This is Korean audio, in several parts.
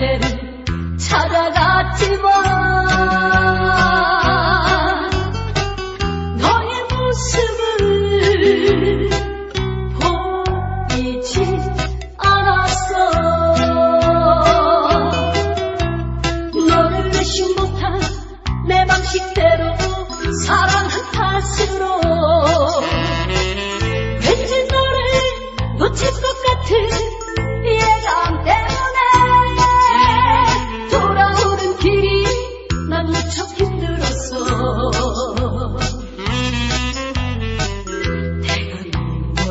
때를 찾아갔지만 뭐.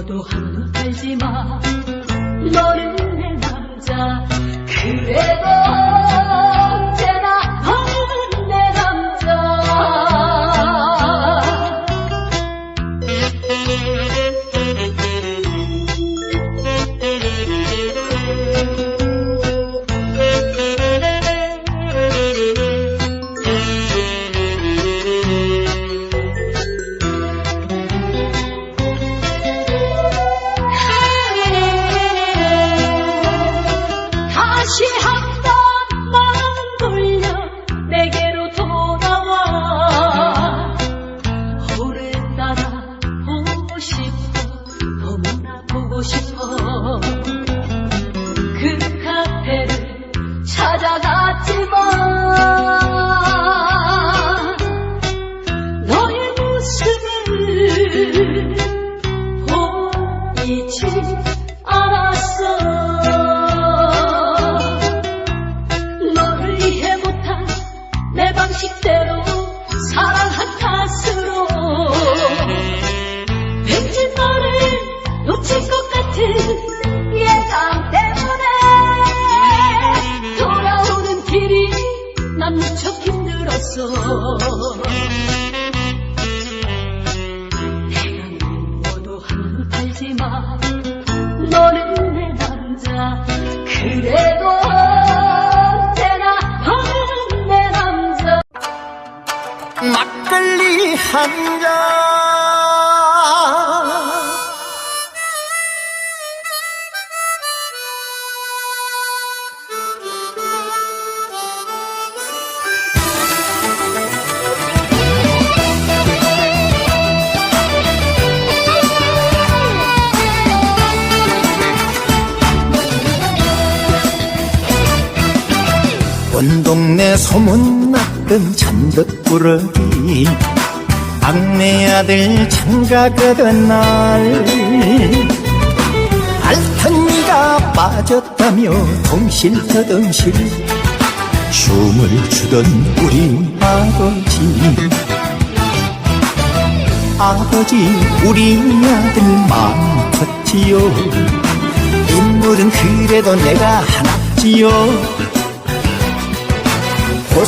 都还能开心吗？ 배는 모두 한 팔지만 너는 내 남자. 그래도 언제나 내 남자. 막걸리 한잔. 온 동네 소문났던 천덕꾸러기 막내 아들 장가가던 날. 알턴니가 빠졌다며 동실더덩실 춤을 추던 우리 아버지. 아버지 우리 아들 마음 컸지요. 인물은 그래도 내가 하나지요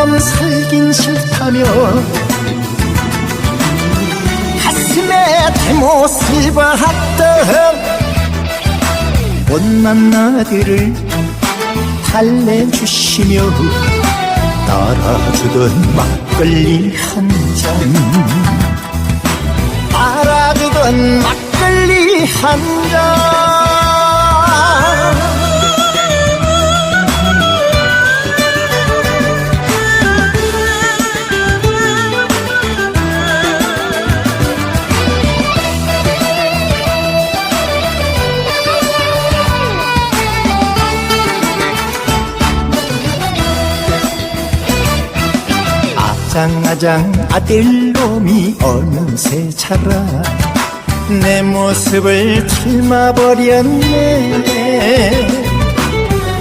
아빠처럼 살긴 싫다며 가슴에 대못을 박던 못난 아들을 달래주시며 따라주던 막걸리 한잔. 따라주던 막걸리 한잔 아장아장 아들놈이 어느새 자라 내 모습을 닮아버렸네.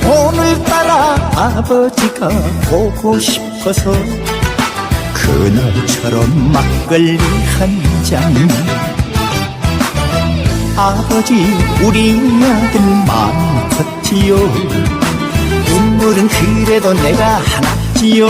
오늘따라 아버지가 보고 싶어서 그날처럼 막걸리 한 잔. 아버지 우리 아들 마음 컸지요. 인물은 그래도 내가 하나 지요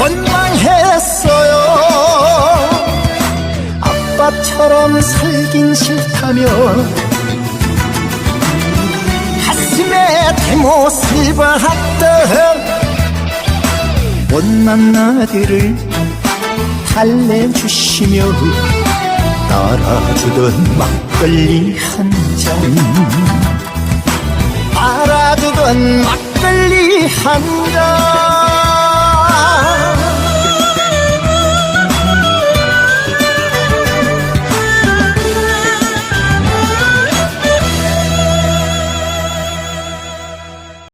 원망했어요. 아빠처럼 살긴 싫다며 가슴에 대못을 박던 못난 아들을 달래주시며 따라주던 막걸리 한잔. 따라주던 막걸리 한잔